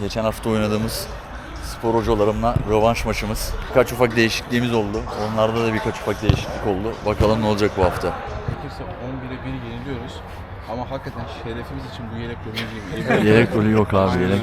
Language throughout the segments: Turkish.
Geçen hafta oynadığımız spor hocalarımla rövanş maçımız. Birkaç ufak değişikliğimiz oldu. Onlarda da birkaç ufak değişiklik oldu. Bakalım ne olacak bu hafta. Gerekirse 11'e 1 yeniliyoruz. Ama hakikaten şerefimiz için bu yelek yemin Yelek golü yok abi yelek.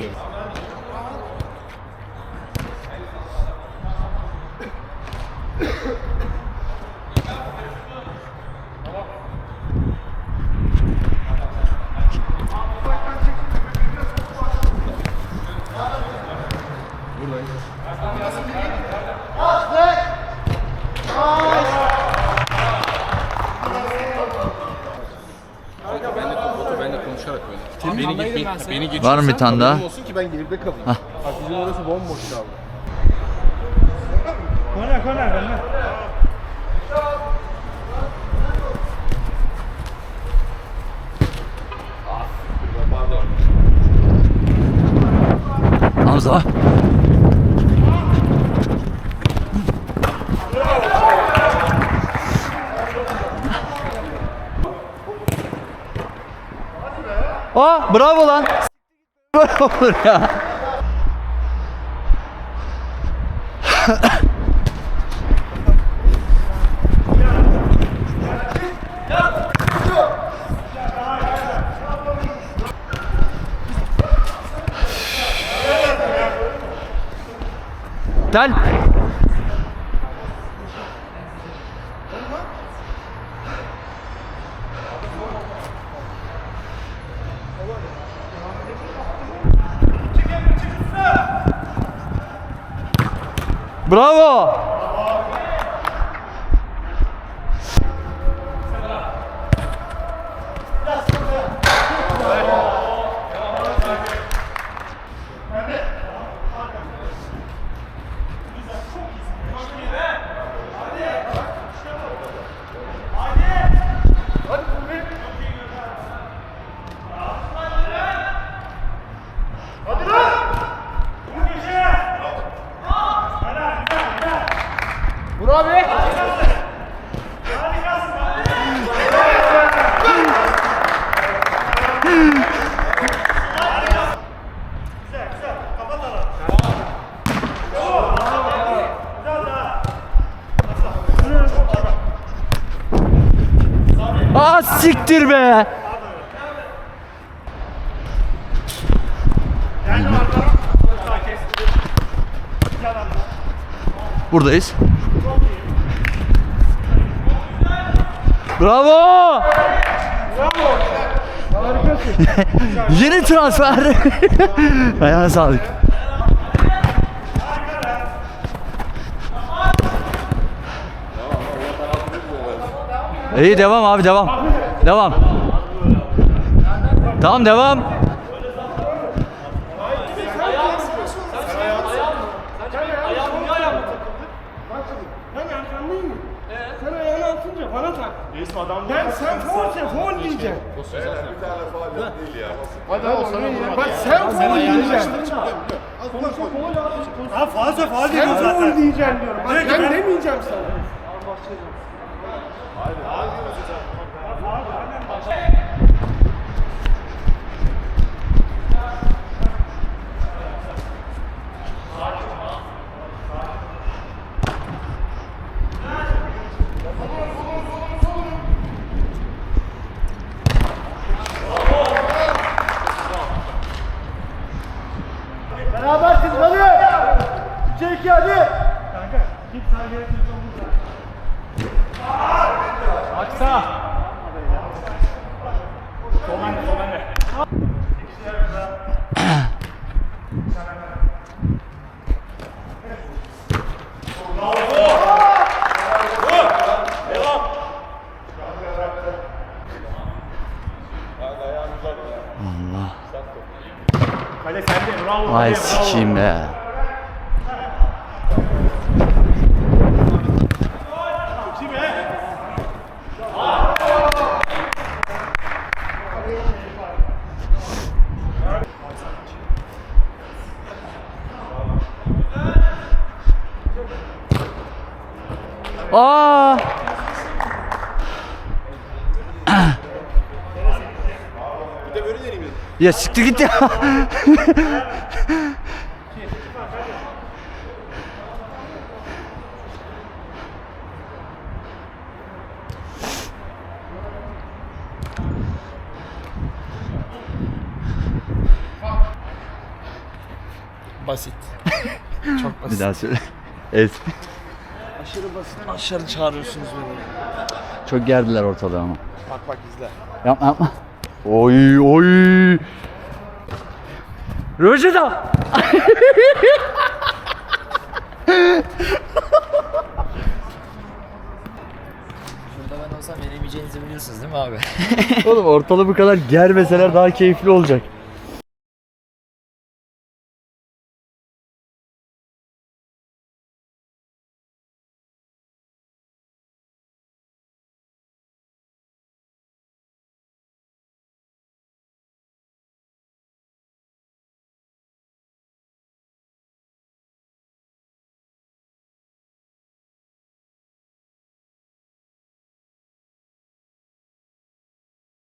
Ben de Batu benle konuşarak Beni, git, beni, beni geçiyorsan Var mı bir tane daha? haberin olsun ki ben geride kalayım. Bak bizim orası bomboş kaldı. Korner korner benden. Hamza. Aa bravo lan. Böyle olur ya. Gel. Bravo. Aa siktir be. Buradayız. Bravo! Yeni transfer. Ayağına sağlık. İyi devam abi devam. Devam. Tamam devam. Ben arkandayım mı? Sen ayağını atınca bana tak. Ben sen faul ya faul diyeceksin. Hadi o sana vurma. Bak sen faul diyeceksin. Ha fazla faal Sen ediyor faul zaten. diyeceksin diyorum. Bak ben demeyeceğim sana. Berabersiniz hadi. 3-2 hadi. Kanka git sağa gerek yok. Aksa. Sol bende, sol bende. Kale sende, bravo. Ay Aa! Bir de böyle deneyim. Ya siktir git ya. basit. Çok basit. Bir daha söyle. Evet. Aşırı basit. Aşırı çağırıyorsunuz beni. Çok gerdiler ortalığı ama. Bak bak izle. Yapma yapma. Oy oy. Rojeda. Burada ben olsam yenemeyeceğinizi biliyorsunuz değil mi abi? Oğlum ortalığı bu kadar germeseler daha keyifli olacak.